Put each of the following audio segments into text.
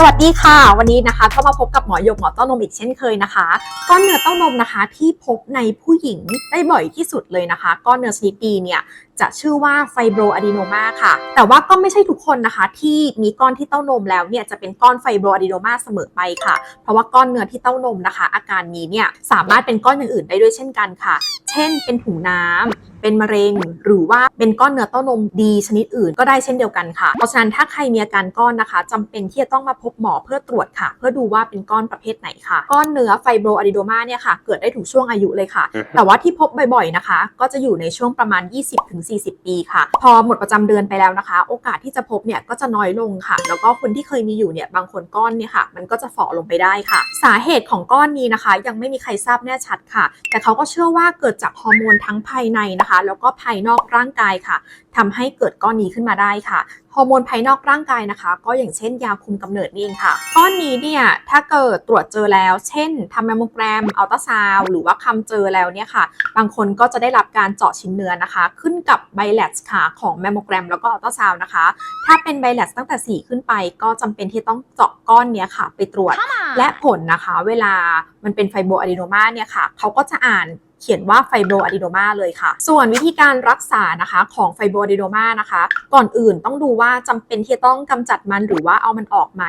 สวัสดีค่ะ วันนี้นะคะก็มาพบกับหมอหยกหมอเต้านมอีกเช่นเคยนะคะก้อนเนื้อเต้านมนะคะที่พบในผู้หญิงได้บ่อยที่สุดเลยนะคะก้อนเนื้อชนิดดีเนี่ย จะชื่อว่าไฟโบรอะดีโนมาค่ะ แต่ว่าก็ไม่ใช่ทุกคนนะคะ ที่มีก้อนที่เต้านมแล้วเนี่ยจะเป็นก้อนไฟโบรอะดีโนมาเสมอไปค่ะ เพราะว่าก้อนเนื้อที่เต้านมนะคะ อาการนี้เนี่ยสามารถเป็นก้อนอื่นๆได้ด้วยเช่นกันค่ะ เช่น เป็นถุงน้ำเป็นมะเร็ง หรือว่าเป็นก้อนเนื้อเต้านมดีชนิดอื่นก็ได้เช่นเดียวกันค่ะ เพราะฉะนั้นถ้าใครมีอาการก้อนนะคะจำเป็นที่จะต้องมาพบหมอเพื่อตรวจค่ะ เพื่อดูว่าเป็นก้อนประเภทไหนค่ะ ก้อนเนื้อไฟโบรอะดิโดมาเนี่ยค่ะเกิดได้ถูกช่วงอายุเลยค่ะ แต่ว่าที่พบบ่อยๆนะคะ ก็จะอยู่ในช่วงประมาณ40 ปีค่ะ พอหมดประจำเดือนไปแล้วนะคะ โอกาสที่จะพบเนี่ยก็จะน้อยลงค่ะ แล้วก็คนที่เคยมีอยู่เนี่ยบางคนก้อนเนี่ยค่ะ มันก็จะฝ่อลงไปได้ค่ะ สาเหตุของก้อนนี้นะคะ ยังไม่มีใครทราบแน่ชัดค่ะ แต่เขาก็เชื่อว่าเกิดจากฮอร์โมนทั้งภายในนะคะ แล้วก็ภายนอกร่างกายค่ะ ทำให้เกิดก้อนนี้ขึ้นมาได้ค่ะฮอร์โมนภายนอกร่างกายนะคะ ก็อย่างเช่นยาคุมกำเนิดนี่เองค่ะ ก้อนนี้เนี่ยถ้าเกิดตรวจเจอแล้ว เช่นทำแมมโมแกรมอัลตราซาวหรือว่าคำเจอแล้วเนี่ยค่ะ บางคนก็จะได้รับการเจาะชิ้นเนื้อนะคะ ขึ้นกับไบแลสค่ะของแมมโมแกรมแล้วก็อัลตราซาวนะคะ ถ้าเป็นไบแลสตั้งแต่ 4 ขึ้นไป ก็จำเป็นที่ต้องเจาะก้อนเนี้ยค่ะ ไปตรวจและผลนะคะ เวลามันเป็นไฟโบอะดีโนมาเนี่ยค่ะเขาก็จะอ่าน เขียนว่าไฟโบอะดีโนมาเลยค่ะ ส่วนวิธีการรักษานะคะของไฟโบอะดีโนมานะคะ ก่อนอื่นต้องดูว่าจำเป็นที่จะต้องกำจัดมันหรือว่าเอามันออกไหม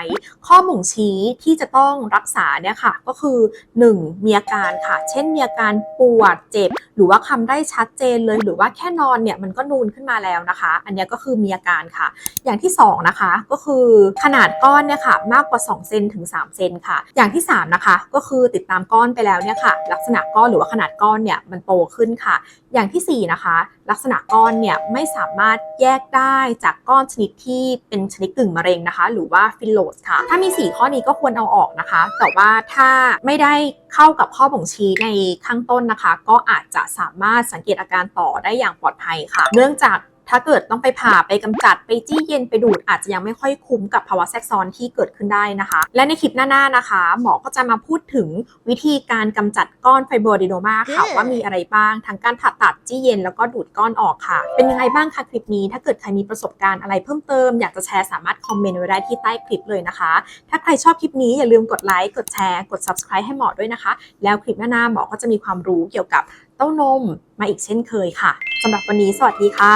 ข้อบ่งชี้ที่จะต้องรักษาเนี่ยค่ะ ก็คือ 1. มีอาการค่ะ เช่นมีอาการปวดเจ็บ หรือว่าคำได้ชัดเจนเลย หรือว่าแค่นอนเนี่ยมันก็นูนขึ้นมาแล้วนะคะ อันนี้ก็คือมีอาการค่ะ อย่างที่ 2 นะคะ ก็คือขนาดก้อนเนี่ยค่ะมากกว่า2เซนถึง3เซนค่ะ อย่างที่ 3 นะคะ ก็คือติดตามก้อนไปแล้วเนี่ยค่ะ ลักษณะก้อนหรือว่าขนาดก้อนเนี่ยมันโตขึ้นค่ะ อย่างทีสี่ 4 นะคะ ลักษณะก้อนเนี่ยไม่สามารถแยกได้จากก้อนชนิดที่เป็นชนิดกึ่งมะเร็งนะคะ หรือว่าฟิลโลสค่ะ ถ้ามี 4 ข้อนี้ก็ควรเอาออกนะคะ แต่ว่าถ้าไม่ได้เข้ากับข้อบ่งชี้ในข้างต้นนะคะ ก็อาจจะสามารถสังเกตอาการต่อได้อย่างปลอดภัยค่ะ เนื่องจาก ถ้าเกิดต้องไปผ่าไปกำจัดไปจี้เย็นไปดูดอาจจะยังไม่ค่อยคุ้มกับภาวะแทรกซ้อนที่เกิดขึ้นได้นะคะ และในคลิปหน้าๆนะคะ หมอก็จะมาพูดถึงวิธีการกำจัดก้อนไฟโบรอะดีโนมาค่ะว่ามีอะไรบ้างทั้งการผ่าตัดจี้เย็นแล้วก็ดูดก้อนออกค่ะ เป็นยังไงบ้างคะคลิปนี้ ถ้าเกิดใครมีประสบการณ์อะไรเพิ่มเติมอยากจะแชร์สามารถคอมเมนต์ไว้ได้ที่ใต้คลิปเลยนะคะ ถ้าใครชอบคลิปนี้อย่าลืมกดไลค์กดแชร์กด subscribe ให้หมอด้วยนะคะ แล้วคลิปหน้าๆหมอก็จะมีความรู้เกี่ยวกับ เต้านมมาอีกเช่นเคยค่ะสำหรับวันนี้สวัสดีค่ะ